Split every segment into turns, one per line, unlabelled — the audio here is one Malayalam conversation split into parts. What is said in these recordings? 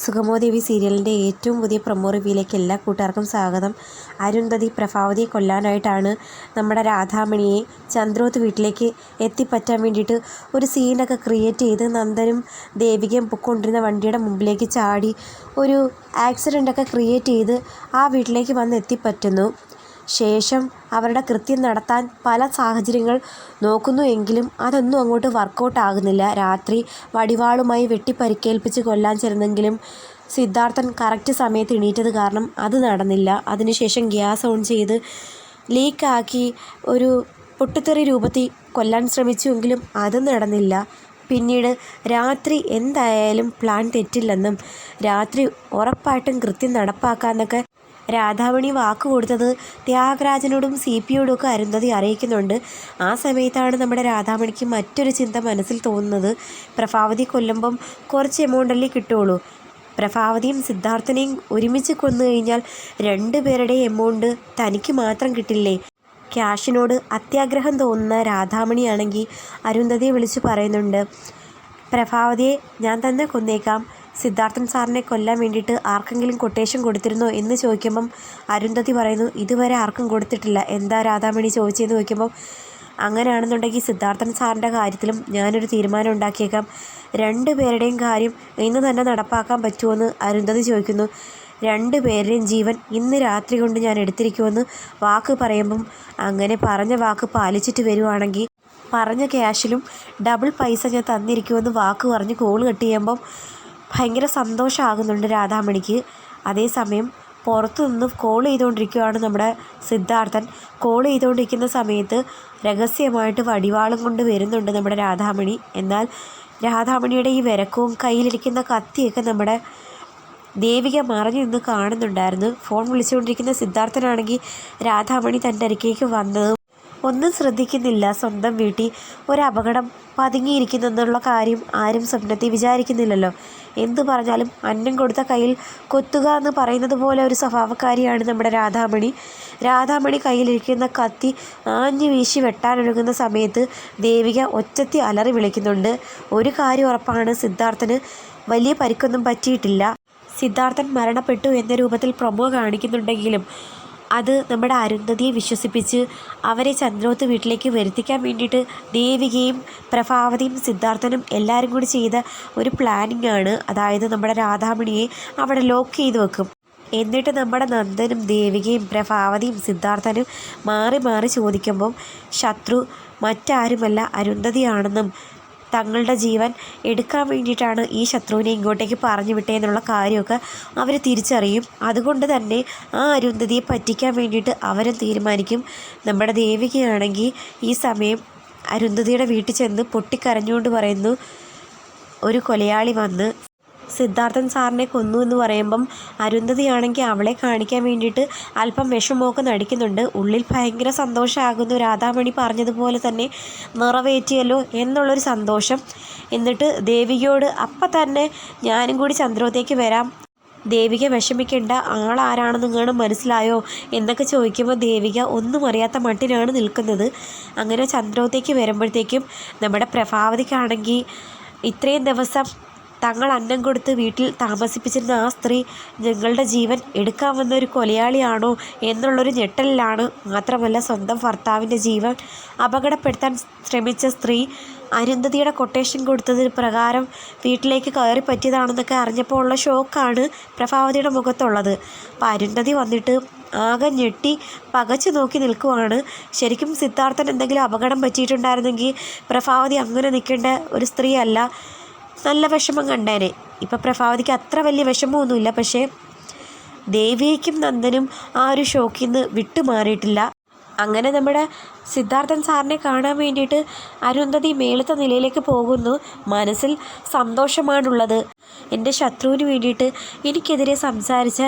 സുഗമോദേവി സീരിയലിന്റെ ഏറ്റവും പുതിയ പ്രൊമോ റിവ്യൂയിലേക്ക് എല്ലാ കൂട്ടുകാർക്കും സ്വാഗതം. അരുന്ധതി പ്രഭാവതിയെ കൊല്ലാനായിട്ടാണ് നമ്മുടെ രാധാമണിയെ ചന്ദ്രോത്ത് വീട്ടിലേക്ക് എത്തിപ്പറ്റാൻ വേണ്ടിയിട്ട് ഒരു സീനൊക്കെ ക്രിയേറ്റ് ചെയ്ത് നന്ദനും ദേവികയും പൊക്കൊണ്ടിരുന്ന വണ്ടിയുടെ മുമ്പിലേക്ക് ചാടി ഒരു ആക്സിഡന്റൊക്കെ ക്രിയേറ്റ് ചെയ്ത് ആ വീട്ടിലേക്ക് വന്ന് എത്തിപ്പറ്റുന്നു. ശേഷം അവരുടെ കൃത്യം നടത്താൻ പല സാഹചര്യങ്ങൾ നോക്കുന്നു എങ്കിലും അതൊന്നും അങ്ങോട്ട് വർക്കൗട്ട് ആകുന്നില്ല. രാത്രി വടിവാളുമായി വെട്ടിപ്പരിക്കേൽപ്പിച്ച് കൊല്ലാൻ ചെന്നെങ്കിലും സിദ്ധാർത്ഥൻ കറക്റ്റ് സമയത്ത് എണീറ്റത് കാരണം അത് നടന്നില്ല. അതിനുശേഷം ഗ്യാസ് ഓൺ ചെയ്ത് ലീക്കാക്കി ഒരു പൊട്ടിത്തെറി രൂപത്തിൽ കൊല്ലാൻ ശ്രമിച്ചുവെങ്കിലും അതും നടന്നില്ല. പിന്നീട് രാത്രി എന്തായാലും പ്ലാൻ തെറ്റില്ലെന്നും രാത്രി ഉറപ്പായിട്ടും കൃത്യം നടപ്പാക്കാമെന്നൊക്കെ രാധാമണി വാക്ക് കൊടുത്തത് ത്യാഗരാജനോടും സി പി യോടും ഒക്കെ അരുന്ധതി അറിയിക്കുന്നുണ്ട്. ആ സമയത്താണ് നമ്മുടെ രാധാമണിക്ക് മറ്റൊരു ചിന്ത മനസ്സിൽ തോന്നുന്നത്. പ്രഭാവതി കൊല്ലുമ്പം കുറച്ച് എമൗണ്ടല്ലേ കിട്ടുകയുള്ളൂ പ്രഭാവതിയും സിദ്ധാർത്ഥനെയും ഒരുമിച്ച് കൊന്നു കഴിഞ്ഞാൽ രണ്ടുപേരുടെയും എമൗണ്ട് തനിക്ക് മാത്രം കിട്ടില്ലേ? ക്യാഷിനോട് അത്യാഗ്രഹം തോന്നുന്ന രാധാമണിയാണെങ്കിൽ അരുന്ധതിയെ വിളിച്ച് പറയുന്നുണ്ട്. പ്രഭാവതിയെ ഞാൻ തന്നെ കൊന്നേക്കാം. സിദ്ധാർത്ഥൻ സാറിനെ കൊല്ലാൻ വേണ്ടിയിട്ട് ആർക്കെങ്കിലും കൊട്ടേഷൻ കൊടുത്തിരുന്നോ എന്ന് ചോദിക്കുമ്പം അരുന്ധതി പറയുന്നു ഇതുവരെ ആർക്കും കൊടുത്തിട്ടില്ല. എന്താ രാധാമണി ചോദിച്ചതെന്ന് ചോദിക്കുമ്പം അങ്ങനെയാണെന്നുണ്ടെങ്കിൽ സിദ്ധാർത്ഥൻ സാറിന്റെ കാര്യത്തിലും ഞാനൊരു തീരുമാനം ഉണ്ടാക്കിയേക്കാം. രണ്ട് പേരുടെയും കാര്യം ഇന്ന് തന്നെ നടപ്പാക്കാൻ പറ്റുമെന്ന് അരുന്ധതി ചോദിക്കുന്നു. രണ്ട് പേരുടെയും ജീവൻ ഇന്ന് രാത്രി കൊണ്ട് ഞാൻ എടുത്തിരിക്കുമെന്ന് വാക്ക് പറയുമ്പം അങ്ങനെ പറഞ്ഞ വാക്ക് പാലിച്ചിട്ട് വരുവാണെങ്കിൽ പറഞ്ഞ ക്യാഷിലും ഡബിൾ പൈസ ഞാൻ തന്നിരിക്കുമെന്ന് വാക്ക് പറഞ്ഞ് കോൾ കട്ട് ചെയ്യുമ്പം ഭയങ്കര സന്തോഷമാകുന്നുണ്ട് രാധാമണിക്ക്. അതേസമയം പുറത്തു നിന്ന് കോൾ ചെയ്തുകൊണ്ടിരിക്കുകയാണ് നമ്മുടെ സിദ്ധാർത്ഥൻ. കോൾ ചെയ്തുകൊണ്ടിരിക്കുന്ന സമയത്ത് രഹസ്യമായിട്ട് വടിവാളും കൊണ്ട് വരുന്നുണ്ട് നമ്മുടെ രാധാമണി. എന്നാൽ രാധാമണിയുടെ ഈ വിരക്കവും കയ്യിലിരിക്കുന്ന കത്തിയൊക്കെ നമ്മുടെ ദേവിക മറഞ്ഞു നിന്ന് കാണുന്നുണ്ടായിരുന്നു. ഫോൺ വിളിച്ചുകൊണ്ടിരിക്കുന്ന സിദ്ധാർത്ഥനാണെങ്കിൽ രാധാമണി തന്റെ അരിക്കേക്ക് വന്നതും ഒന്നും ശ്രദ്ധിക്കുന്നില്ല. സ്വന്തം വീട്ടിൽ ഒരു അപകടം കാര്യം ആരും സ്വപ്നത്തിൽ വിചാരിക്കുന്നില്ലല്ലോ. എന്തു പറഞ്ഞാലും അന്നം കൊടുത്ത കയ്യിൽ കൊത്തുക എന്ന് പറയുന്നത് പോലെ ഒരു സ്വഭാവക്കാരിയാണ് നമ്മുടെ രാധാമണി. രാധാമണി കയ്യിലിരിക്കുന്ന കത്തി ആഞ്ഞു വീശി വെട്ടാനൊഴുകുന്ന സമയത്ത് ദേവിക ഒറ്റത്തി അലറി വിളിക്കുന്നുണ്ട്. ഒരു കാര്യം ഉറപ്പാണ് സിദ്ധാർത്ഥന് വലിയ പരിക്കൊന്നും പറ്റിയിട്ടില്ല. സിദ്ധാർത്ഥൻ മരണപ്പെട്ടു എന്ന രൂപത്തിൽ പ്രൊമോ കാണിക്കുന്നുണ്ടെങ്കിലും അത് നമ്മുടെ അരുന്ധതിയെ വിശ്വസിപ്പിച്ച് അവരെ ചന്ദ്രോത്ത് വീട്ടിലേക്ക് വരുത്തിക്കാൻ വേണ്ടിയിട്ട് ദേവികയും പ്രഭാവതിയും സിദ്ധാർത്ഥനും എല്ലാവരും കൂടി ചെയ്ത ഒരു പ്ലാനിങ് ആണ്. അതായത് നമ്മുടെ രാധാമണിയെ അവിടെ ലോക്ക് ചെയ്ത് വെക്കും. എന്നിട്ട് നമ്മുടെ നന്ദനും ദേവികയും പ്രഭാവതിയും സിദ്ധാർത്ഥനും മാറി മാറി ചോദിക്കുമ്പം ശത്രു മറ്റാരുമല്ല അരുന്ധതിയാണെന്നും തങ്ങളുടെ ജീവൻ എടുക്കാൻ വേണ്ടിയിട്ടാണ് ഈ ശത്രുവിനെ ഇങ്ങോട്ടേക്ക് പറഞ്ഞു വിട്ടേന്നുള്ള കാര്യമൊക്കെ അവർ തിരിച്ചറിയും. അതുകൊണ്ട് തന്നെ ആ അരുന്ധതിയെ പറ്റിക്കാൻ വേണ്ടിയിട്ട് അവരും തീരുമാനിക്കും. നമ്മുടെ ദേവികയാണെങ്കിൽ ഈ സമയം അരുന്ധതിയുടെ വീട്ടിൽ ചെന്ന് പൊട്ടിക്കരഞ്ഞുകൊണ്ട് പറയുന്നു ഒരു കൊലയാളി വന്ന് സിദ്ധാർത്ഥൻ സാറിനെ കൊന്നു എന്ന് പറയുമ്പം അരുന്ധതിയാണെങ്കിൽ അവളെ കാണിക്കാൻ വേണ്ടിയിട്ട് അല്പം വിഷമമൊക്കെ നടിക്കുന്നുണ്ട്. ഉള്ളിൽ ഭയങ്കര സന്തോഷമാകുന്നു. രാധാമണി പറഞ്ഞതുപോലെ തന്നെ നിറവേറ്റിയല്ലോ എന്നുള്ളൊരു സന്തോഷം. എന്നിട്ട് ദേവികയോട് അപ്പം തന്നെ ഞാനും കൂടി ചന്ദ്രോത്തേക്ക് വരാം. ദേവിക വിഷമിക്കേണ്ട. നിങ്ങൾ മനസ്സിലായോ? എന്നൊക്കെ ചോദിക്കുമ്പോൾ ദേവിക ഒന്നും അറിയാത്ത മട്ടിനാണ് നിൽക്കുന്നത്. അങ്ങനെ ചന്ദ്രോത്തേക്ക് വരുമ്പോഴത്തേക്കും നമ്മുടെ പ്രഭാവതിക്കാണെങ്കിൽ ഇത്രയും ദിവസം തങ്ങൾ അന്നം കൊടുത്ത് വീട്ടിൽ താമസിപ്പിച്ചിരുന്ന ആ സ്ത്രീ ഞങ്ങളുടെ ജീവൻ എടുക്കാൻ വന്ന ഒരു കൊലയാളിയാണോ എന്നുള്ളൊരു ഞെട്ടലിലാണ് മാത്രമല്ല സ്വന്തം ഭർത്താവിന്റെ ജീവൻ അപകടപ്പെടുത്താൻ ശ്രമിച്ച സ്ത്രീ അരുന്ധതിയുടെ കൊട്ടേഷൻ കൊടുത്തതിന് പ്രകാരം വീട്ടിലേക്ക് കയറി പറ്റിയതാണെന്നൊക്കെ അറിഞ്ഞപ്പോൾ ഉള്ള ഷോക്കാണ് പ്രഭാവതിയുടെ മുഖത്തുള്ളത്. അപ്പോൾ അരുന്ധതി വന്നിട്ട് ആകെ ഞെട്ടി പകച്ചു നോക്കി നിൽക്കുവാണ്. ശരിക്കും സിദ്ധാർത്ഥൻ എന്തെങ്കിലും അപകടം പറ്റിയിട്ടുണ്ടായിരുന്നെങ്കിൽ പ്രഭാവതി അങ്ങനെ നിൽക്കേണ്ട ഒരു സ്ത്രീയല്ല. നല്ല വിഷമം കണ്ടേനെ ഇപ്പം പ്രഭാവതിക്ക് അത്ര വലിയ വിഷമമൊന്നുമില്ല. പക്ഷേ ദേവിയയ്ക്കും നന്ദനും ആ ഒരു ഷോക്കിൽ നിന്ന് വിട്ടുമാറിയിട്ടില്ല. അങ്ങനെ നമ്മുടെ സിദ്ധാർത്ഥൻ സാറിനെ കാണാൻ വേണ്ടിയിട്ട് അരുന്ധതി മേളത്തെ നിലയിലേക്ക് പോകുന്നു. മനസ്സിൽ സന്തോഷമാണുള്ളത്. എന്റെ ശത്രുവിന് വേണ്ടിയിട്ട് എനിക്കെതിരെ സംസാരിച്ച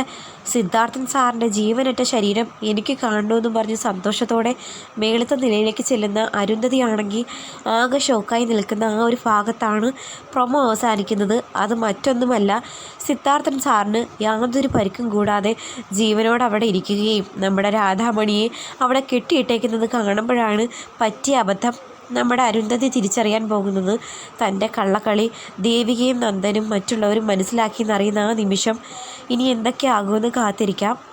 സിദ്ധാർത്ഥൻ സാറിന്റെ ജീവനറ്റ ശരീരം എനിക്ക് കാണണമെന്നും പറഞ്ഞ് സന്തോഷത്തോടെ മേളത്തെ നിലയിലേക്ക് ചെല്ലുന്ന അരുന്ധതിയാണെങ്കിൽ ആകെ ഷോക്കായി നിൽക്കുന്ന ആ ഒരു ഭാഗത്താണ് പ്രൊമോ അവസാനിക്കുന്നത്. അത് മറ്റൊന്നുമല്ല സിദ്ധാർത്ഥൻ സാറിന് യാതൊരു പരിക്കും കൂടാതെ ജീവനോട് അവിടെ ഇരിക്കുകയും നമ്മുടെ രാധാമണിയെ അവിടെ കെട്ടിയിട്ടേക്കുന്നത് കാണുമ്പോഴാണ് പറ്റിയ അബദ്ധം നമ്മുടെ അരുന്ധതി തിരിച്ചറിയാൻ പോകുന്നത് തന്റെ കള്ളക്കളി ദേവികയും നന്ദനും മറ്റുള്ളവരും മനസ്സിലാക്കിയെന്നറിയുന്ന ആ നിമിഷം ഇനി എന്തൊക്കെയാകുമെന്ന് കാത്തിരിക്കാം.